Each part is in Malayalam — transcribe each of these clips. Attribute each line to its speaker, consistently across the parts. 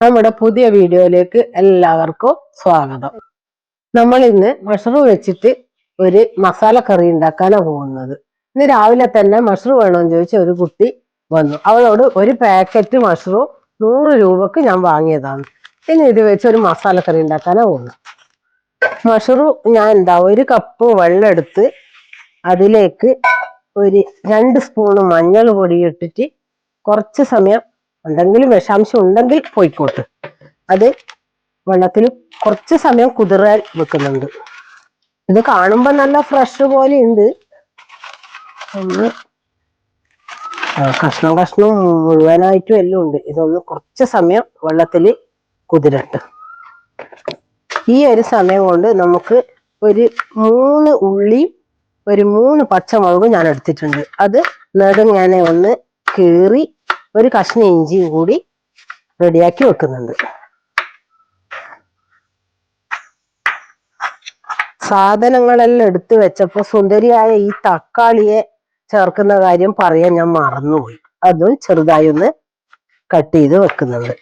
Speaker 1: നമ്മുടെ പുതിയ വീഡിയോയിലേക്ക് എല്ലാവർക്കും സ്വാഗതം. നമ്മൾ ഇന്ന് മഷ്റൂം വെച്ചിട്ട് ഒരു മസാല കറി ഉണ്ടാക്കാനാണ് പോകുന്നത്. ഇന്ന് രാവിലെ തന്നെ മഷ്റൂം വേണമെന്ന് ചോദിച്ച ഒരു കുട്ടി വന്നു. അവളോട് ഒരു പാക്കറ്റ് മഷ്റൂം നൂറ് രൂപക്ക് ഞാൻ വാങ്ങിയതാണ്. ഇനി ഇത് വെച്ച് ഒരു മസാല കറി ഉണ്ടാക്കാനാണ് പോകുന്നത്. മഷ്റൂം ഞാൻ എന്താ ഒരു കപ്പ് വെള്ളം എടുത്ത് അതിലേക്ക് ഒരു രണ്ട് സ്പൂണ് മഞ്ഞൾ പൊടി ഇട്ടിട്ട് കുറച്ച് സമയം എന്തെങ്കിലും വിഷാംശം ഉണ്ടെങ്കിൽ പോയിക്കോട്ട്. അത് വെള്ളത്തിൽ കുറച്ച് സമയം കുതിരാൻ വെക്കുന്നുണ്ട്. ഇത് കാണുമ്പോൾ നല്ല ഫ്രഷ് പോലെ ഉണ്ട് കഷ്ണം കഷ്ണം മുഴുവനായിട്ടും എല്ലാം ഉണ്ട്. ഇതൊന്ന് കുറച്ച് സമയം വെള്ളത്തിൽ കുതിരട്ട്. ഈ ഒരു സമയം കൊണ്ട് നമുക്ക് ഒരു മൂന്ന് ഉള്ളി ഒരു മൂന്ന് പച്ചമുളകും ഞാൻ എടുത്തിട്ടുണ്ട്. അത് നെടുങ്ങനെ ഒന്ന് കീറി ഒരു കഷ്ണം ഇഞ്ചിയും കൂടി റെഡിയാക്കി വെക്കുന്നുണ്ട്. സാധനങ്ങളെല്ലാം എടുത്തു വെച്ചപ്പോ സുന്ദരിയായ ഈ തക്കാളിയെ ചേർക്കുന്ന കാര്യം പറയാൻ ഞാൻ മറന്നുപോയി. അതും ചെറുതായി ഒന്ന് കട്ട് ചെയ്ത് വെക്കുന്നുണ്ട്.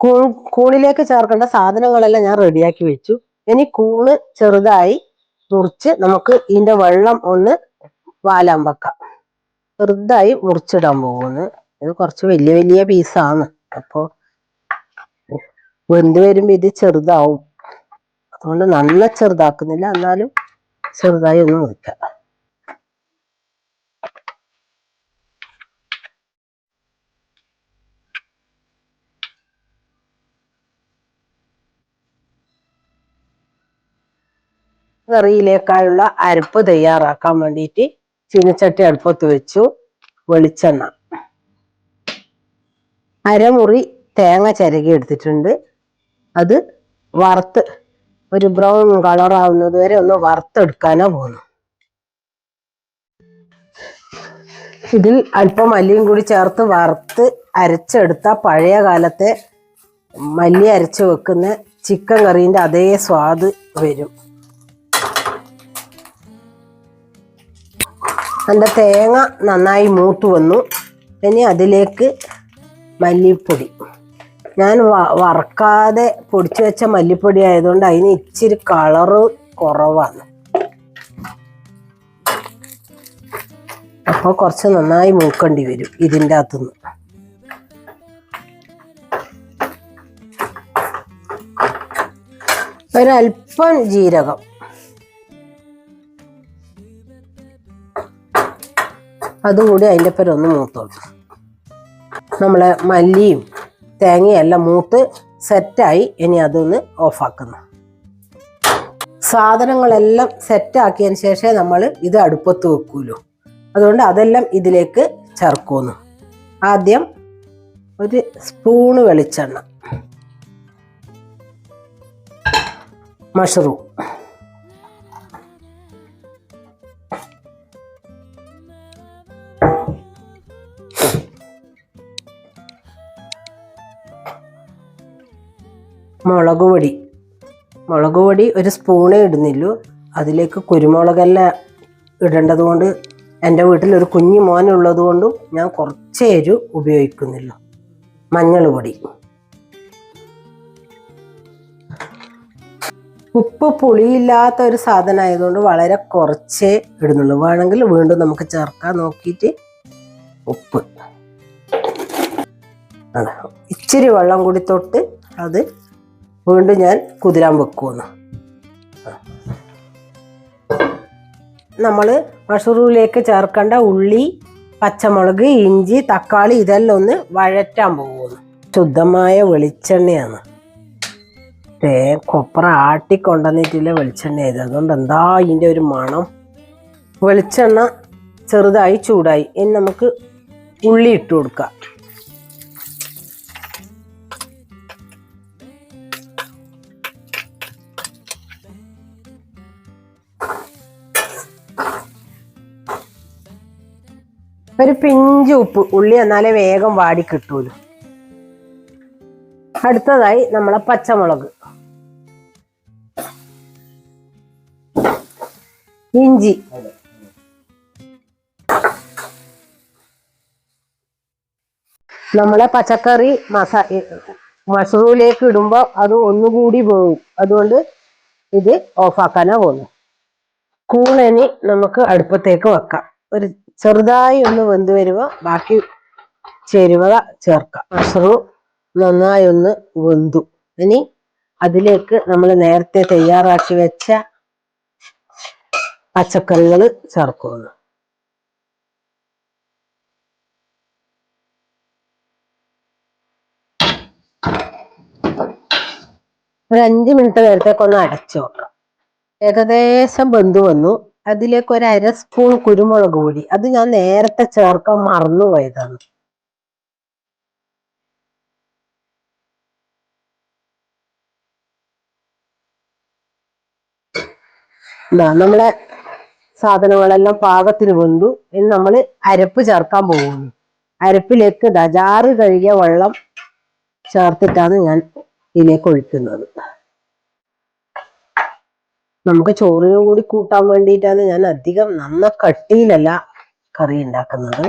Speaker 1: കൂ- കൂണിലേക്ക് ചേർക്കേണ്ട സാധനങ്ങളെല്ലാം ഞാൻ റെഡിയാക്കി വെച്ചു. ഇനി കൂണ് ചെറുതായി മുറിച്ച് നമുക്ക് ഇതിന്റെ വെള്ളം ഒന്ന് വാലാൻ വെക്കാം. ചെറുതായി മുറിച്ചിടാൻ പോകുന്നു. ഇത് കുറച്ച് വലിയ വലിയ പീസാണ് അപ്പോൾ വെന്ത് വരുമ്പോൾ ഇത് ചെറുതാവും. അതുകൊണ്ട് നല്ല ചെറുതാക്കുന്നില്ല. എന്നാലും ചെറുതായി ഒന്ന് മുറിക്കാം കറിയിലേക്കായുള്ള അരപ്പ് തയ്യാറാക്കാൻ വേണ്ടിയിട്ട് ചീനച്ചട്ടി അടുപ്പത്ത് വെച്ചു. വെളിച്ചെണ്ണ. അരമുറി തേങ്ങ ചിരകി എടുത്തിട്ടുണ്ട്. അത് വറുത്ത് ഒരു ബ്രൗൺ കളർ ആവുന്നത് വരെ ഒന്ന് വറുത്തെടുക്കാനാ പോകുന്നു ഇതിൽ അല്പം മല്ലിയും കൂടി ചേർത്ത് വറുത്ത് അരച്ചെടുത്ത പഴയ കാലത്തെ മല്ലി അരച്ച് വെക്കുന്ന ചിക്കൻ കറീന്റെ അതേ സ്വാദ് വരും. എന്റെ തേങ്ങ നന്നായി മൂത്തു വന്നു. ഇനി അതിലേക്ക് മല്ലിപ്പൊടി. ഞാൻ വറക്കാതെ പൊടിച്ചു വെച്ച മല്ലിപ്പൊടി ആയതുകൊണ്ട് അതിന് ഇച്ചിരി കളറ് കുറവാണ്. അപ്പോൾ കുറച്ച് നന്നായി മൂക്കേണ്ടി വരും ഇതിന്റെ അകത്തുനിന്ന്. ഒരല്പം ജീരകം. അതുകൂടി അതിന്റെ പേരൊന്ന് ഒന്ന് നമ്മളെ മല്ലിയും തേങ്ങയും എല്ലാം മൂത്ത് സെറ്റായി ഇനി അതൊന്ന് ഓഫാക്കുന്നു. സാധനങ്ങളെല്ലാം സെറ്റാക്കിയതിന് ശേഷമേ നമ്മൾ ഇത് അടുപ്പത്ത് വെക്കുമല്ലോ അതുകൊണ്ട് അതെല്ലാം ഇതിലേക്ക് ചേർക്കുന്നു. ആദ്യം ഒരു സ്പൂണ് വെളിച്ചെണ്ണ. മഷ്റൂം. മുളക് പൊടി. മുളക് പൊടി ഒരു സ്പൂണേ ഇടുന്നില്ലൂ അതിലേക്ക് കുരുമുളകെല്ലാം ഇടേണ്ടത് കൊണ്ട് എന്റെ വീട്ടിൽ ഒരു കുഞ്ഞു മോനുള്ളത് കൊണ്ടും ഞാൻ കുറച്ച് എരു ഉപയോഗിക്കുന്നില്ല മഞ്ഞൾ പൊടി. ഉപ്പ് പുളിയില്ലാത്ത ഒരു സാധനം ആയതുകൊണ്ട് വളരെ കുറച്ചേ ഇടുന്നുള്ളൂ. വേണമെങ്കിൽ വീണ്ടും നമുക്ക് ചേർക്കാൻ നോക്കിയിട്ട് ഉപ്പ്. ഇച്ചിരി വെള്ളം കൂടി തൊട്ട് അത് വീണ്ടും ഞാൻ കുതിരാൻ വെക്കുമെന്ന് നമ്മൾ മഷറൂമിലേക്ക് ചേർക്കേണ്ട ഉള്ളി പച്ചമുളക് ഇഞ്ചി തക്കാളി ഇതെല്ലാം ഒന്ന് വഴറ്റാൻ പോകുന്നു ശുദ്ധമായ വെളിച്ചെണ്ണയാണ്. തേ കൊപ്ര ആട്ടി കൊണ്ടുവന്നിട്ടില്ല വെളിച്ചെണ്ണ ഇത്. അതുകൊണ്ട് എന്താ ഇതിന്റെ ഒരു മണം? വെളിച്ചെണ്ണ ചെറുതായി ചൂടായി. ഇനി നമുക്ക് ഉള്ളി ഇട്ട് കൊടുക്കാം. ഒരു പിഞ്ച് ഉപ്പ് ഉള്ളി എന്നാലേ വേഗം വാടി കിട്ടൂലു. അടുത്തതായി നമ്മളെ പച്ചമുളക്. ഇഞ്ചി. നമ്മളെ പച്ചക്കറി മസാ മഷ്റൂമിലേക്ക് ഇടുമ്പോൾ അത് ഒന്നുകൂടി പോകും അതുകൊണ്ട് ഇത് ഓഫാക്കാനാ പോകുന്നു കൂളനി നമുക്ക് അടുപ്പത്തേക്ക് വെക്കാം. ഒരു ചെറുതായി ഒന്ന് വെന്ത് വരുമ്പോൾ ബാക്കി ചേരുവ ചേർക്കാം. മഷ്റൂം നന്നായി ഒന്ന് വെന്തു. ഇനി അതിലേക്ക് നമ്മൾ നേരത്തെ തയ്യാറാക്കി വെച്ച പച്ചക്കറികൾ ചേർക്കുന്നു. ഒരു അഞ്ച് മിനിറ്റ് നേരത്തേക്ക് ഒന്ന് അടച്ചു വെക്കാം ഏകദേശം ബന്ധു വന്നു. അതിലേക്ക് ഒരു അര സ്പൂൺ കുരുമുളക് പൊടി. അത് ഞാൻ നേരത്തെ ചേർക്കാൻ മറന്നുപോയതാണ്. എന്താ നമ്മളെ സാധനങ്ങളെല്ലാം പാകത്തിന് വെന്തു. ഇനി നമ്മൾ അരപ്പ് ചേർക്കാൻ പോകുന്നു. അരപ്പിലേക്ക് ദജാറ് ജാറ് കഴുകിയ വെള്ളം ചേർത്തിട്ടാണ് ഞാൻ ഇതിലേക്ക് ഒഴിക്കുന്നത്. നമുക്ക് ചോറിനും കൂടി കൂട്ടാൻ വേണ്ടിയിട്ടാണ് ഞാൻ അധികം നന്ന കട്ടിയിലല്ല കറി ഉണ്ടാക്കുന്നത്.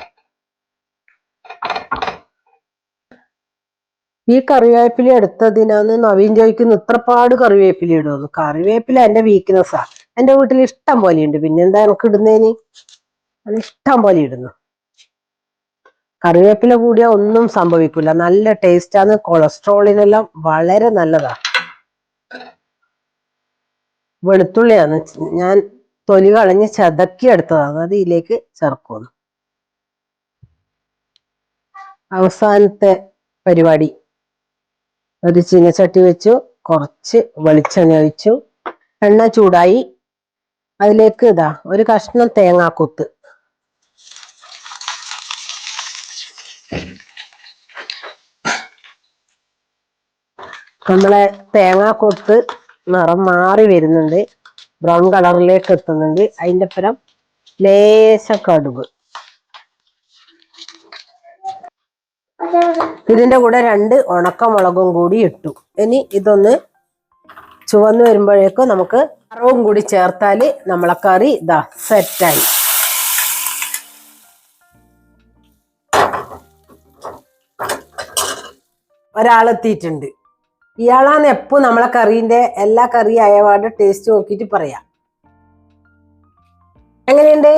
Speaker 1: ഈ കറിവേപ്പില എടുത്തതിനാന്ന് നവീൻ ചോദിക്കുന്ന ഇത്രപ്പാട് കറിവേപ്പില ഇടുന്നു കറിവേപ്പില എന്റെ വീക്ക്നെസ്സാ എന്റെ വീട്ടിൽ ഇഷ്ടം പോലെ ഉണ്ട്. പിന്നെന്താ എനിക്ക് ഇടുന്നതിന് അത് ഇഷ്ടം പോലെ ഇടുന്നു. കറിവേപ്പില കൂടിയാ ഒന്നും സംഭവിക്കില്ല നല്ല ടേസ്റ്റാണ് കൊളസ്ട്രോളിനെല്ലാം വളരെ നല്ലതാ. വെളുത്തുള്ളിയാണ്. ഞാൻ തൊലി കളഞ്ഞ് ചതക്കി എടുത്തതാണ്. അത് ഇതിലേക്ക് ചേർക്കുന്നു. അവസാനത്തെ പരിപാടി. ഒരു ചീനച്ചട്ടി വെച്ചു കുറച്ച് വെളിച്ചെണ്ണ ഒഴിച്ചു. എണ്ണ ചൂടായി. അതിലേക്ക് ഇതാ ഒരു കഷ്ണം തേങ്ങാക്കൊത്ത്. നമ്മളെ തേങ്ങാക്കൊത്ത് നിറം മാറി വരുന്നുണ്ട്. ബ്രൗൺ കളറിലേക്ക് എത്തുന്നുണ്ട്. അതിന്റെ പരം ലേശം കടുക്. ഇതിന്റെ കൂടെ രണ്ട് ഉണക്കമുളകും കൂടി ഇട്ടു. ഇനി ഇതൊന്ന് ചുവന്ന് വരുമ്പോഴേക്കും നമുക്ക് അറവും കൂടി ചേർത്താൽ നമ്മളെ കറി ഇതാ സെറ്റായി. ഒരാളെത്തിയിട്ടുണ്ട്. ഇയാളാണ് എപ്പോ നമ്മളെ കറീന്റെ എല്ലാ കറി അയവാടെ ടേസ്റ്റ് നോക്കിയിട്ട് പറയാം. എങ്ങനെയുണ്ട്?